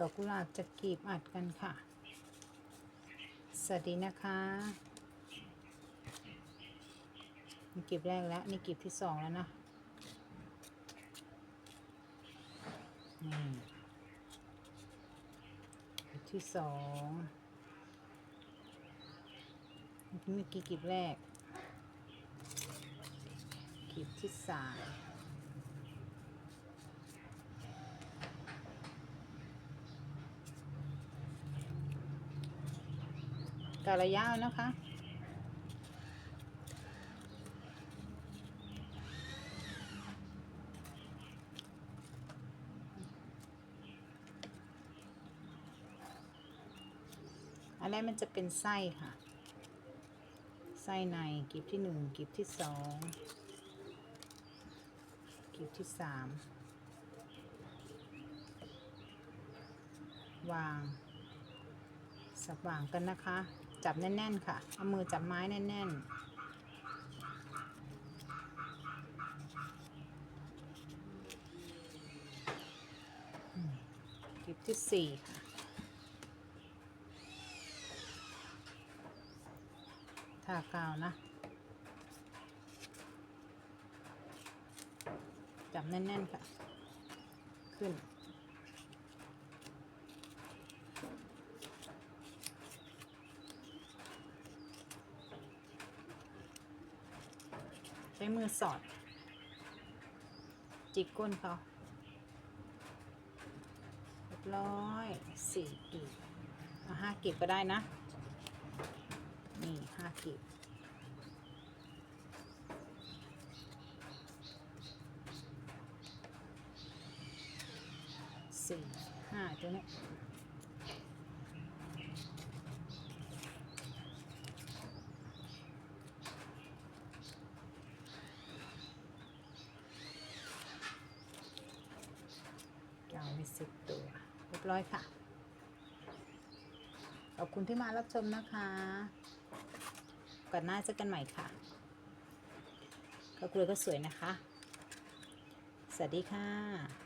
ดอกกุหลาบจะกรีบอัดกันค่ะ สวัสดีนะคะนี่กรีบแรกแล้ว นี่กรีบที่สองแล้วนะนี่กรีบที่สองเมื่อกี้กรีบแรกกรีบที่สาม กระยะเอานะคะ อันแรกมันจะเป็นไส้ค่ะ ไส้ในกลีบที่หนึ่งกลีบที่สองกลีบที่สามวางสับวางกันนะคะ จับแน่น ๆ ค่ะ เอามือจับไม้แน่นๆอืมกลีบที่สี่ค่ะทากาวนะ จับแน่น ๆ ค่ะ ขึ้น ใช้มือสอด จิกก้นเขาเรียบร้อยสี่กีบเอาห้ากีบก็ได้นะ นี่ห้ากีบสี่ห้าตัวนี้ 80 ตัวเรียบร้อยค่ะ ขอบคุณที่มารับชมนะคะก่อนหน้าเจอกันใหม่ค่ะก็กลัวก็สวยนะคะ สวัสดีค่ะ